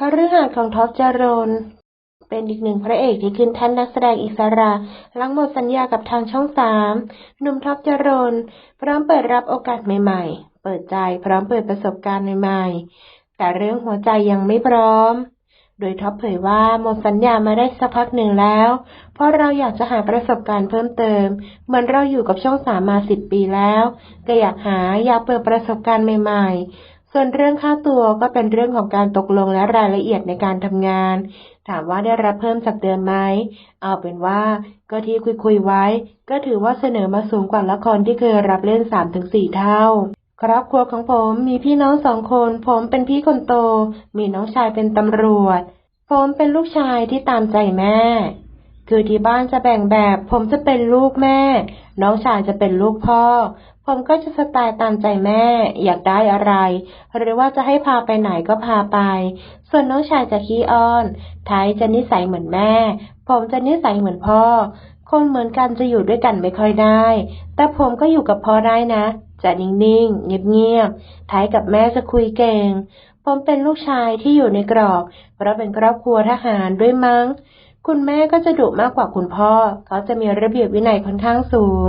คฤหาสน์ของท็อปจรนเป็นอีกหนึ่งพระเอกที่ขึ้นแท่นนักแสดงอิสระหลังหมดสัญญากับทางช่องสามหนุ่มท็อปจรนพร้อมเปิดรับโอกาสใหม่ๆ เปิดใจพร้อมเปิดประสบการณ์ใหม่ๆ แต่เรื่องหัวใจยังไม่พร้อม โดยท็อปเผยว่าหมดสัญญามาได้สักพักหนึ่งแล้ว เพราะเราอยากจะหาประสบการณ์เพิ่มเติม เหมือนเราอยู่กับช่องสามมาสิบปีแล้ว ก็อยากหาอยากเปิดประสบการณ์ใหม่ ๆ ส่วนเรื่องค่าตัวก็เป็นเรื่องของการตกลงและรายละเอียดในการทำงาน ถามว่าได้รับเพิ่มจากเดิมไหมเอาเป็นว่าก็ที่คุยคุยไว้ ก็ถือว่าเสนอมาสูงกว่าละครที่เคยรับเล่นสามถึงสี่เท่า ครอบครัวของผมมีพี่น้องสองคน ผมเป็นพี่คนโต มีน้องชายเป็นตำรวจ ผมเป็นลูกชายที่ตามใจแม่ คือที่บ้านจะแบ่งแบบ ผมจะเป็นลูกแม่ น้องชายจะเป็นลูกพ่อ ผมก็จะสไตล์ตามใจแม่ อยากได้อะไร หรือว่าจะให้พาไปไหนก็พาไป ส่วนน้องชายจะขี้อ้อนไทยจะนิสัยเหมือนแม่ ผมจะนิสัยเหมือนพ่อ คนเหมือนกันจะอยู่ด้วยกันไม่ค่อยได้ แต่ผมก็อยู่กับพ่อได้นะ จะนิ่งๆ เงียบๆไทยกับแม่จะคุยเก่ง ผมเป็นลูกชายที่อยู่ในกรอบ เพราะเป็นครอบครัวทหารด้วยมั้ง คุณแม่ก็จะดุมากกว่าคุณพ่อ เขาจะมีระเบียบวินัยค่อนข้างสูง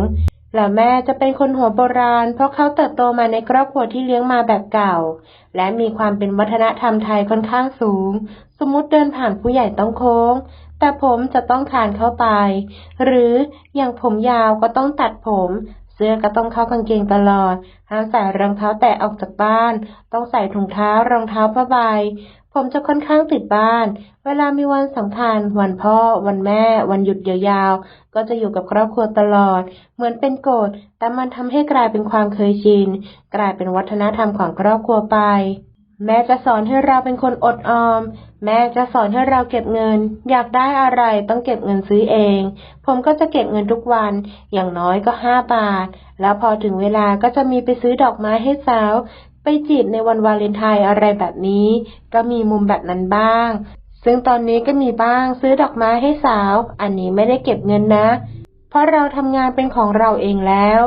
และแม่จะเป็นคนหัวโบราณ เพราะเขาเติบโตมาในครอบครัวที่เลี้ยงมาแบบเก่า และมีความเป็นวัฒนธรรมไทยค่อนข้างสูง สมมติเดินผ่านผู้ใหญ่ต้องโค้ง แต่ผมจะต้องคานเข้าไป หรืออย่างผมยาวก็ต้องตัดผม เสื้อก็ต้องเข้ากางเกงตลอดห้ามใส่รองเท้าแตะออกจากบ้าน ต้องใส่ถุงเท้ารองเท้าผ้าใบ ผมจะค่อนข้างติดบ้าน เวลามีวันสำคัญ วันพ่อ วันแม่ วันหยุดยาวๆ ก็จะอยู่กับครอบครัวตลอด เหมือนเป็นกฎ แต่มันทำให้กลายเป็นความเคยชิน กลายเป็นวัฒนธรรมของครอบครัวไป แม่จะสอนให้เราเป็นคนอดออม แม่จะสอนให้เราเก็บเงิน อยากได้อะไรต้องเก็บเงินซื้อเอง ผมก็จะเก็บเงินทุกวัน อย่างน้อยก็ห้าบาท แล้วพอถึงเวลาก็จะมีไปซื้อดอกไม้ให้สาว ไปจีบในวันวาเลนไทน์อะไรแบบนี้ ก็มีมุมแบบนั้นบ้าง ซึ่งตอนนี้ก็มีบ้างซื้อดอกไม้ให้สาว อันนี้ไม่ได้เก็บเงินนะ เพราะเราทำงานเป็นของเราเองแล้ว